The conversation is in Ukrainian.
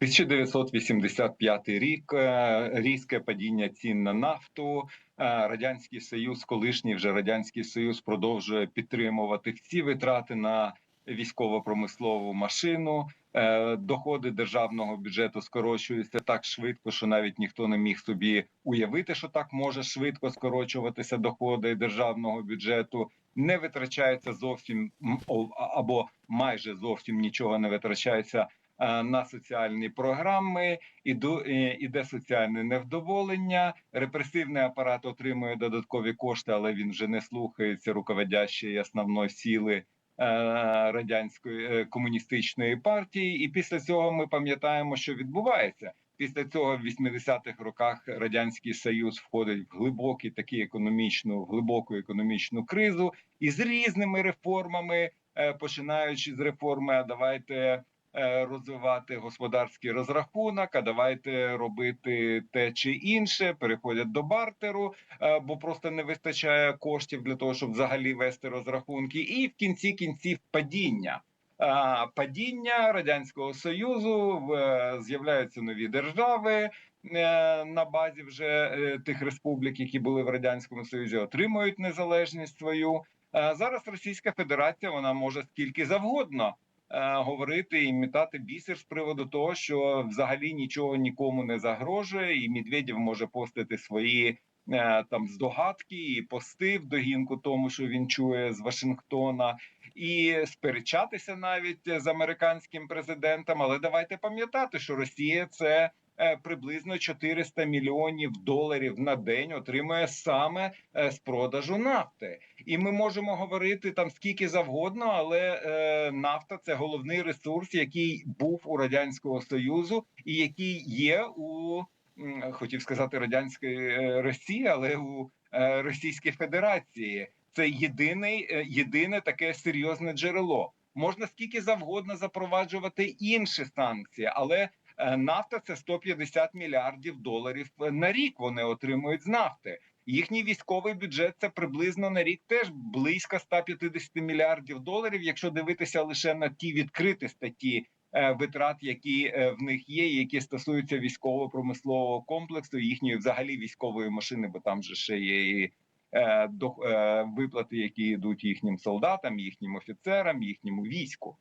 1985 рік е, різке падіння цін на нафту. Е, Радянський Союз, колишній вже радянський Союз, продовжує підтримувати всі витрати на військово-промислову машину. Е, Доходи державного бюджету скорочуються так швидко, що навіть ніхто не міг собі уявити, що так може швидко скорочуватися доходи державного бюджету. Не витрачається зовсім або майже зовсім нічого не витрачається на соціальні програми. Е, іде соціальне невдоволення. Репресивний апарат отримує додаткові кошти, але він вже не слухається руководящої основної сили е, радянської е, комуністичної партії. І після цього ми пам'ятаємо, що відбувається. Після цього в 80-х роках радянський союз входить в глибокий такий економічну, глибоку економічну кризу і з різними реформами, е, починаючи з реформи, а давайте е, розвивати господарський розрахунок, а давайте робити те чи інше, переходять до бартеру, е, бо просто не вистачає коштів для того, щоб взагалі вести розрахунки, і в кінці кінців падіння. Падіння радянського союзу е, з'являються нові держави е, на базі вже е, тих республік, які були в радянському союзі, отримують незалежність свою. Е, Зараз Російська Федерація вона може скільки завгодно е, говорити і мітати бісер з приводу того, що взагалі нічого нікому не загрожує, і Медведєв може постити свої е, там здогадки і пости в догінку тому, що він чує з Вашингтона, і сперечатися навіть з американським президентом. Але давайте пам'ятати, що Росія це. Е, Приблизно 400 мільйонів доларів на день отримує саме е, з продажу нафти, і ми можемо говорити там скільки завгодно, але е, нафта це головний ресурс, який був у радянського союзу, і який є у хотів сказати радянської Росії, але у Російській Федерації. Це єдиний, єдине таке серйозне джерело. Можна скільки завгодно запроваджувати інші санкції, але нафта це 150 мільярдів доларів е, на рік. Вони отримують з нафти. Їхній військовий бюджет це приблизно на рік теж близько 150 мільярдів доларів. Якщо дивитися лише на ті відкриті статті е, витрат, які е, в них є, які стосуються військово-промислового комплексу, їхньої взагалі військової машини, бо там же ще є і е, е, виплати, які йдуть їхнім солдатам, їхнім офіцерам, їхньому війську.